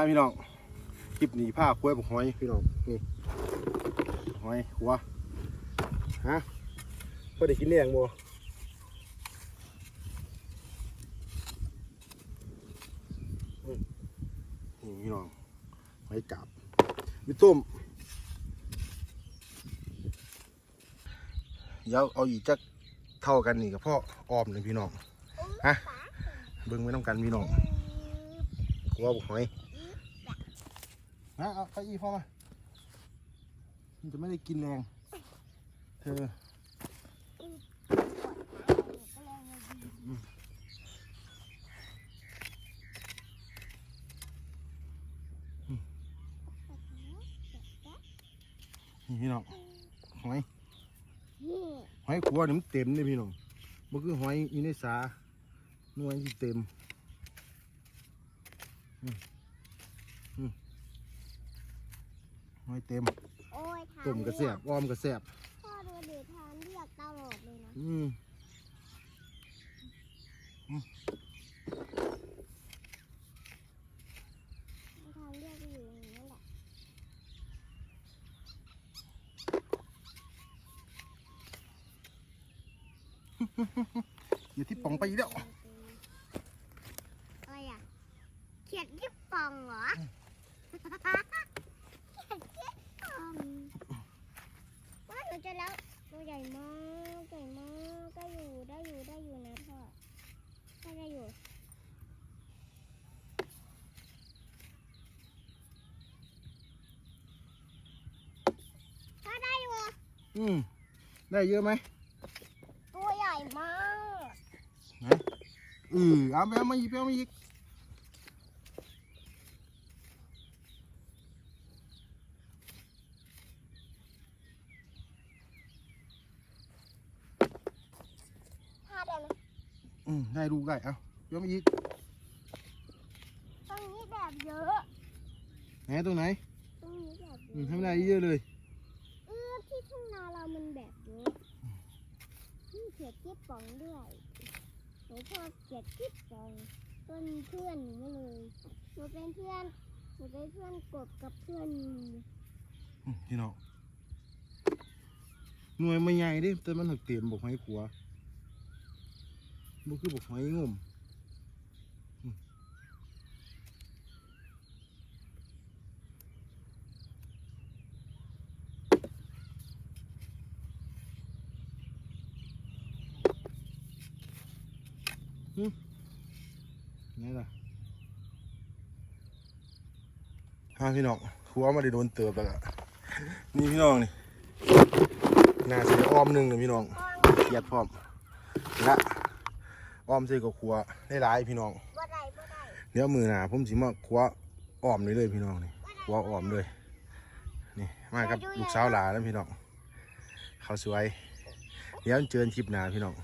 พาพี่น้องคลิปนี้ผ้าคุ้ยบุกหอยพี่น้องนี่หอยหัวฮะพอได้กินแรงบ่อืมนี่พี่น้องหอยกาบมีต้มเดี๋ยวเอาอีกจักเท่ากันนี่กับพ่อออมเลยพี่น้องฮะเบิ่งไว้น้ำกันพี่น้องหัวบุกหอย นะเอาเก้าอี้พ่อมา มันจะไม่ได้กินแรง เธอนี่พี่น้องหอยหอยขัวนี่มันเต็มเลยพี่น้องมันคือหอยอยู่ในสาหน่วยที่เต็มอืมอืม หอยเต็มโอ้ยทานต้มกระแสบอ้อมกระแสบพ่อดูดิทานเรียกตลอดเลยนะอืมอืมทานเรียกอยู่อย่างนั้นแหละอย่าที่ป่องไปอีกแล้วอะไรอะเขียดยิบปองเหรอ ว่าหนูจะแล้วตัวใหญ่มากใหญ่มากก็อยู่ได้อยู่ได้อยู่นะพ่อได้ได้อยู่พ่อได้อยู่อืมได้เยอะไหมตัวใหญ่มากอือเอาไปเอามาอีกไปเอามาอีก พาได้ไหม อืมได้ลูกได้เอาไปเอามาอีกตรงนี้แบบเยอะ ไหนตัวไหนตรงนี้แบบเยอืมอะทำได้เยอะเลย เออที่ทุ่งนาเรามันแบบเยอะนี่เขียดจิ๊บป๋องด้วยหนูชอบเขียดจิ๊บป๋องเป็นเพื่อนหนูเลยหนูเป็นเพื่อนหนูเป็นเพื่อนกบกับเพื่อนอืมพี่น้องหน่วยไม่ใหญ่เดิแต่มันหักเต็มบอกให้ขัว มันคือบอกให้งมอืมไหนี่ล่ะฮะพี่น้องขัวมาได้โดนเติบแล้วก็นี่พี่น้องนี่น่าเสียอ้อมหนึ่งเลยพี่น้องเกียดพร้อมและ อ้อมใส่กับขัวได้หลายพี่น้องบ่ได้บ่ได้เดี๋ยวมือหนาผมสิมาขัวอ้อมเลยเลยพี่น้องนี่ขัวอ้อมเลยนี่มากับลูกสาวหลานแล้วพี่น้องเขาสวยเดี๋ยวเจอกันคลิปหนาพี่น้อง